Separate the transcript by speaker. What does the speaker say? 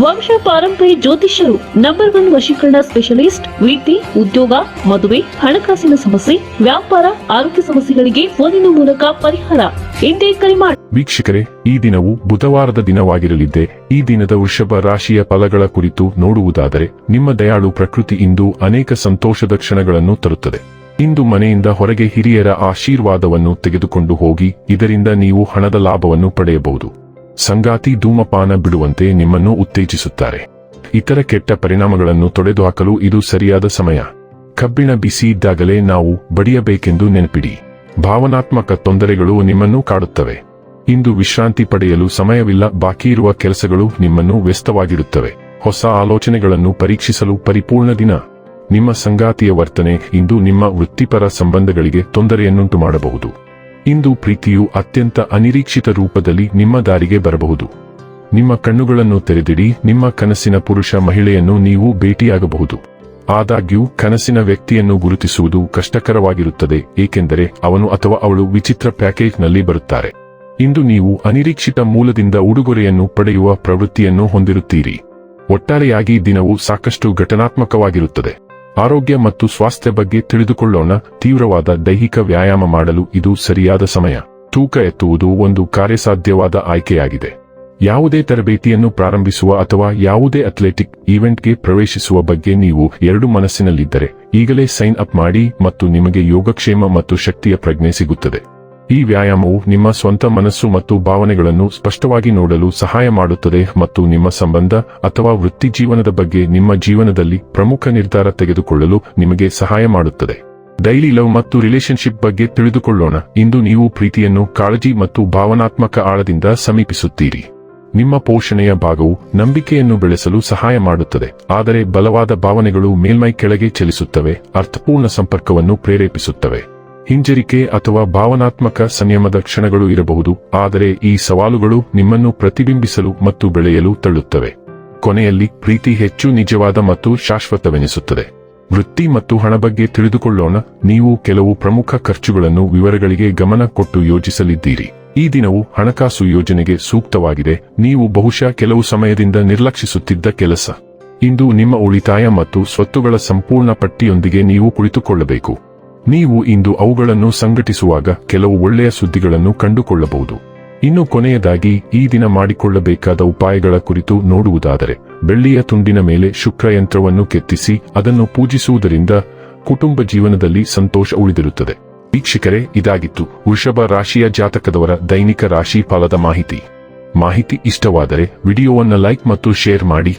Speaker 1: ವಂಶ ಪಾರಂಪರಿ ಜ್ಯೋತಿಷ್ಯರು ನಂಬರ್ ಒನ್ ವಶೀಕರಣ ಸ್ಪೆಷಲಿಸ್ಟ್ ವೀತಿ ಉದ್ಯೋಗ, ಮದುವೆ, ಹಣಕಾಸಿನ ಸಮಸ್ಯೆ, ವ್ಯಾಪಾರ, ಆರೋಗ್ಯ ಸಮಸ್ಯೆಗಳಿಗೆ ಫೋನಿನ ಮೂಲಕ ಪರಿಹಾರ. ಹಿಂದೆ ಕರೆ ಮಾಡಿ
Speaker 2: ವೀಕ್ಷಕರೇ, ಈ ದಿನವು ಬುಧವಾರದ ದಿನವಾಗಿರಲಿದ್ದೆ, ಈ ದಿನದ ವೃಷಭ ರಾಶಿಯ ಫಲಗಳ ಕುರಿತು ನೋಡುವುದಾದರೆ, ನಿಮ್ಮ ದಯಾಳು ಪ್ರಕೃತಿ ಇಂದು ಅನೇಕ ಸಂತೋಷದ ಕ್ಷಣಗಳನ್ನು ತರುತ್ತದೆ. ಇಂದು ಮನೆಯಿಂದ ಹೊರಗೆ ಹಿರಿಯರ ಆಶೀರ್ವಾದವನ್ನು ತೆಗೆದುಕೊಂಡು ಹೋಗಿ, ಇದರಿಂದ ನೀವು ಹಣದ ಲಾಭವನ್ನು ಪಡೆಯಬಹುದು. ಸಂಗಾತಿ ಧೂಮಪಾನ ಬಿಡುವಂತೆ ನಿಮ್ಮನ್ನು ಉತ್ತೇಜಿಸುತ್ತಾರೆ. ಇತರ ಕೆಟ್ಟ ಪರಿಣಾಮಗಳನ್ನು ತೊಡೆದುಹಾಕಲು ಇದು ಸರಿಯಾದ ಸಮಯ. ಕಬ್ಬಿಣ ಬಿಸಿ ಇದ್ದಾಗಲೇ ನಾವು ಬಡಿಯಬೇಕೆಂದು ನೆನಪಿಡಿ. ಭಾವನಾತ್ಮಕ ತೊಂದರೆಗಳು ನಿಮ್ಮನ್ನು ಕಾಡುತ್ತವೆ. ಇಂದು ವಿಶ್ರಾಂತಿ ಪಡೆಯಲು ಸಮಯವಿಲ್ಲ, ಬಾಕಿ ಇರುವ ಕೆಲಸಗಳು ನಿಮ್ಮನ್ನು ವ್ಯಸ್ತವಾಗಿಡುತ್ತವೆ. ಹೊಸ ಆಲೋಚನೆಗಳನ್ನು ಪರೀಕ್ಷಿಸಲು ಪರಿಪೂರ್ಣ ದಿನ. ನಿಮ್ಮ ಸಂಗಾತಿಯ ವರ್ತನೆ ಇಂದು ನಿಮ್ಮ ವೃತ್ತಿಪರ ಸಂಬಂಧಗಳಿಗೆ ತೊಂದರೆಯನ್ನುಂಟು ಮಾಡಬಹುದು ಇಂದು ಪ್ರೀತಿಯು ಅತ್ಯಂತ ಅನಿರೀಕ್ಷಿತ ರೂಪದಲ್ಲಿ ನಿಮ್ಮ ದಾರಿಗೆ ಬರಬಹುದು. ನಿಮ್ಮ ಕಣ್ಣುಗಳನ್ನು ತೆರೆದಿಡಿ, ನಿಮ್ಮ ಕನಸಿನ ಪುರುಷ ಮಹಿಳೆಯನ್ನು ನೀವು ಭೇಟಿಯಾಗಬಹುದು. ಆದಾಗ್ಯೂ, ಕನಸಿನ ವ್ಯಕ್ತಿಯನ್ನು ಗುರುತಿಸುವುದು ಕಷ್ಟಕರವಾಗಿರುತ್ತದೆ, ಏಕೆಂದರೆ ಅವನು ಅಥವಾ ಅವಳು ವಿಚಿತ್ರ ಪ್ಯಾಕೇಜ್ನಲ್ಲಿ ಬರುತ್ತಾರೆ. ಇಂದು ನೀವು ಅನಿರೀಕ್ಷಿತ ಮೂಲದಿಂದ ಉಡುಗೊರೆಯನ್ನು ಪಡೆಯುವ ಪ್ರವೃತ್ತಿಯನ್ನು ಹೊಂದಿರುತ್ತೀರಿ. ಒಟ್ಟಾರೆಯಾಗಿ ದಿನವು ಸಾಕಷ್ಟು ಘಟನಾತ್ಮಕವಾಗಿರುತ್ತದೆ. ಆರೋಗ್ಯ ಮತ್ತು ಸ್ವಾಸ್ಥ್ಯ ಬಗ್ಗೆ ತಿಳಿದುಕೊಳ್ಳೋಣ. ತೀವ್ರವಾದ ದೈಹಿಕ ವ್ಯಾಯಾಮ ಮಾಡಲು ಇದು ಸರಿಯಾದ ಸಮಯ. ತೂಕ ಎತ್ತುವುದು ಒಂದು ಕಾರ್ಯಸಾಧ್ಯವಾದ ಆಯ್ಕೆಯಾಗಿದೆ. ಯಾವುದೇ ತರಬೇತಿಯನ್ನು ಪ್ರಾರಂಭಿಸುವ ಅಥವಾ ಯಾವುದೇ ಅಥ್ಲೆಟಿಕ್ ಈವೆಂಟ್ಗೆ ಪ್ರವೇಶಿಸುವ ಬಗ್ಗೆ ನೀವು ಎರಡು ಮನಸ್ಸಿನಲ್ಲಿದ್ದರೆ, ಈಗಲೇ ಸೈನ್ ಅಪ್ ಮಾಡಿ ಮತ್ತು ನಿಮಗೆ ಯೋಗಕ್ಷೇಮ ಮತ್ತು ಶಕ್ತಿಯ ಪ್ರಜ್ಞೆ ಸಿಗುತ್ತದೆ. ಈ ವ್ಯಾಯಾಮವು ನಿಮ್ಮ ಸ್ವಂತ ಮನಸ್ಸು ಮತ್ತು ಭಾವನೆಗಳನ್ನು ಸ್ಪಷ್ಟವಾಗಿ ನೋಡಲು ಸಹಾಯ ಮಾಡುತ್ತದೆ ಮತ್ತು ನಿಮ್ಮ ಸಂಬಂಧ ಅಥವಾ ವೃತ್ತಿ ಜೀವನದ ಬಗ್ಗೆ ನಿಮ್ಮ ಜೀವನದಲ್ಲಿ ಪ್ರಮುಖ ನಿರ್ಧಾರ ತೆಗೆದುಕೊಳ್ಳಲು ನಿಮಗೆ ಸಹಾಯ ಮಾಡುತ್ತದೆ. ಡೈಲಿ ಲವ್ ಮತ್ತು ರಿಲೇಶನ್ಶಿಪ್ ಬಗ್ಗೆ ತಿಳಿದುಕೊಳ್ಳೋಣ. ಇಂದು ನೀವು ಪ್ರೀತಿಯನ್ನು ಕಾಳಜಿ ಮತ್ತು ಭಾವನಾತ್ಮಕ ಆಳದಿಂದ ಸಮೀಪಿಸುತ್ತೀರಿ. ನಿಮ್ಮ ಪೋಷಣೆಯ ಭಾಗವು ನಂಬಿಕೆಯನ್ನು ಬೆಳೆಸಲು ಸಹಾಯ ಮಾಡುತ್ತದೆ. ಆದರೆ ಬಲವಾದ ಭಾವನೆಗಳು ಮೇಲ್ಮೈ ಕೆಳಗೆ ಚಲಿಸುತ್ತವೆ, ಅರ್ಥಪೂರ್ಣ ಸಂಪರ್ಕವನ್ನು ಪ್ರೇರೇಪಿಸುತ್ತವೆ. ಹಿಂಜರಿಕೆ ಅಥವಾ ಭಾವನಾತ್ಮಕ ಸಂಯಮದ ಕ್ಷಣಗಳು ಇರಬಹುದು, ಆದರೆ ಈ ಸವಾಲುಗಳು ನಿಮ್ಮನ್ನು ಪ್ರತಿಬಿಂಬಿಸಲು ಮತ್ತು ಬೆಳೆಯಲು ತಳ್ಳುತ್ತವೆ. ಕೊನೆಯಲ್ಲಿ, ಪ್ರೀತಿ ಹೆಚ್ಚು ನಿಜವಾದ ಮತ್ತು ಶಾಶ್ವತವೆನಿಸುತ್ತದೆ. ವೃತ್ತಿ ಮತ್ತು ಹಣ ಬಗ್ಗೆ ತಿಳಿದುಕೊಳ್ಳೋಣ, ನೀವು ಕೆಲವು ಪ್ರಮುಖ ಖರ್ಚುಗಳನ್ನು ವಿವರಗಳಿಗೆ ಗಮನ ಕೊಟ್ಟು ಯೋಜಿಸಲಿದ್ದೀರಿ ಈ ದಿನವು ಹಣಕಾಸು ಯೋಜನೆಗೆ ಸೂಕ್ತವಾಗಿದೆ, ನೀವು ಬಹುಶಃ ಕೆಲವು ಸಮಯದಿಂದ ನಿರ್ಲಕ್ಷಿಸುತ್ತಿದ್ದ ಕೆಲಸ. ಇಂದು ನಿಮ್ಮ ಉಳಿತಾಯ ಮತ್ತು ಸ್ವತ್ತುಗಳ ಸಂಪೂರ್ಣ ಪಟ್ಟಿಯೊಂದಿಗೆ ನೀವು ಕುಳಿತುಕೊಳ್ಳಬೇಕು. ನೀವು ಇಂದು ಅವುಗಳನ್ನು ಸಂಘಟಿಸುವಾಗ ಕೆಲವು ಒಳ್ಳೆಯ ಸುದ್ದಿಗಳನ್ನು ಕಂಡುಕೊಳ್ಳಬಹುದು. ಇನ್ನು ಕೊನೆಯದಾಗಿ, ಈ ದಿನ ಮಾಡಿಕೊಳ್ಳಬೇಕಾದ ಉಪಾಯಗಳ ಕುರಿತು ನೋಡುವುದಾದರೆ, ಬೆಳ್ಳಿಯ ತುಂಡಿನ ಮೇಲೆ ಶುಕ್ರ ಯಂತ್ರವನ್ನು ಕೆತ್ತಿಸಿ ಅದನ್ನು ಪೂಜಿಸುವುದರಿಂದ ಕುಟುಂಬ ಜೀವನದಲ್ಲಿ ಸಂತೋಷ ಉಳಿದಿರುತ್ತದೆ. ವೀಕ್ಷಕರೇ, ಇದಾಗಿತ್ತು ವೃಷಭ ರಾಶಿಯ ಜಾತಕದವರ ದೈನಿಕ ರಾಶಿ ಫಲದ ಮಾಹಿತಿ. ಮಾಹಿತಿ ಇಷ್ಟವಾದರೆ ವಿಡಿಯೋವನ್ನು ಲೈಕ್ ಮತ್ತು ಶೇರ್ ಮಾಡಿ.